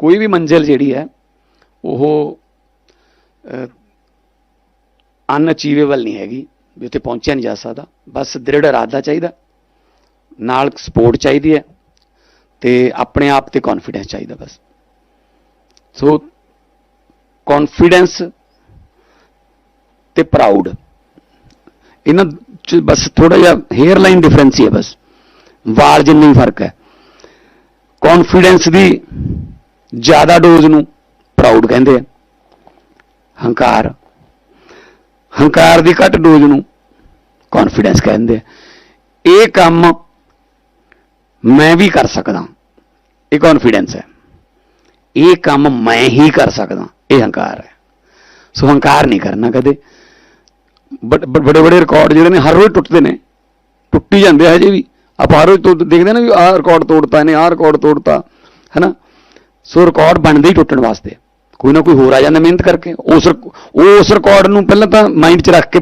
ਕੋਈ ਵੀ ਮੰਜ਼ਿਲ ਜਿਹੜੀ ਹੈ, ਉਹ ਅਨਅਚੀਵੇਬਲ ਨਹੀਂ ਹੈਗੀ, ਵੀ ਉੱਥੇ ਪਹੁੰਚਿਆ ਨਹੀਂ ਜਾ ਸਕਦਾ। ਬਸ ਦ੍ਰਿੜ ਇਰਾਦਾ ਚਾਹੀਦਾ, ਨਾਲ ਸਪੋਰਟ ਚਾਹੀਦੀ ਹੈ, ਤੇ ਆਪਣੇ ਆਪ ਤੇ ਕੌਨਫੀਡੈਂਸ ਚਾਹੀਦਾ ਬਸ। ਸੋ ਕੌਨਫੀਡੈਂਸ ਤੇ ਪ੍ਰਾਊਡ ਇਹਨਾਂ ਚ ਬਸ ਥੋੜਾ ਜਿਹਾ ਹੇਅਰ ਲਾਈਨ ਡਿਫਰੈਂਸ ਹੀ ਹੈ ਬਸ। ਵਾਲ ਜਿੰਨੀ ਫ਼ਰਕ ਹੈ। ਕੌਨਫੀਡੈਂਸ ਦੀ ਜ਼ਿਆਦਾ ਡੋਜ਼ ਨੂੰ ਪ੍ਰਾਊਡ ਕਹਿੰਦੇ ਆ। ਹੰਕਾਰ। ਹੰਕਾਰ ਦੀ ਘੱਟ ਡੋਜ਼ ਨੂੰ ਕੌਨਫੀਡੈਂਸ ਕਹਿੰਦੇ ਆ। ਇਹ ਕੰਮ ਮੈਂ ਵੀ ਕਰ ਸਕਦਾ। ਇਹ ਕੌਨਫੀਡੈਂਸ ਹੈ। ਇਹ ਕੰਮ ਮੈਂ ਹੀ ਕਰ ਸਕਦਾ। ਇਹ ਹੰਕਾਰ ਹੈ। ਸੋ ਹੰਕਾਰ ਨਹੀਂ ਕਰਨਾ ਕਦੇ। ਬੜੇ ਬੜੇ ਰਿਕਾਰਡ ਜਿਹੜੇ ਨੇ ਹਰ ਰੋਜ਼ ਟੁੱਟਦੇ ਨੇ। ਟੁੱਟੀ ਜਾਂਦੇ ਆ ਹਜੇ ਵੀ। ਆਪਾਂ ਹਰ ਰੋਜ਼ ਤੋਂ ਦੇਖਦੇ ਨਾ ਵੀ ਆਹ ਰਿਕਾਰਡ ਤੋੜਤਾ ਨੇ ਆਹ ਰਿਕਾਰਡ ਤੋੜਤਾ, ਹੈਨਾ? ਸੋ ਰਿਕਾਰਡ ਬਣਦੇ ਹੀ ਟੁੱਟਣ ਵਾਸਤੇ। ਕੋਈ ਨਾ ਕੋਈ ਹੋਰ ਆ ਜਾਂਦਾ ਮਿਹਨਤ ਕਰਕੇ। ਉਸ ਰਿਕ- ਉਸ ਰਿਕਾਰਡ ਨੂੰ ਪਹਿਲਾਂ ਤਾਂ ਮਾਈਂਡ 'ਚ ਰੱਖ ਕੇ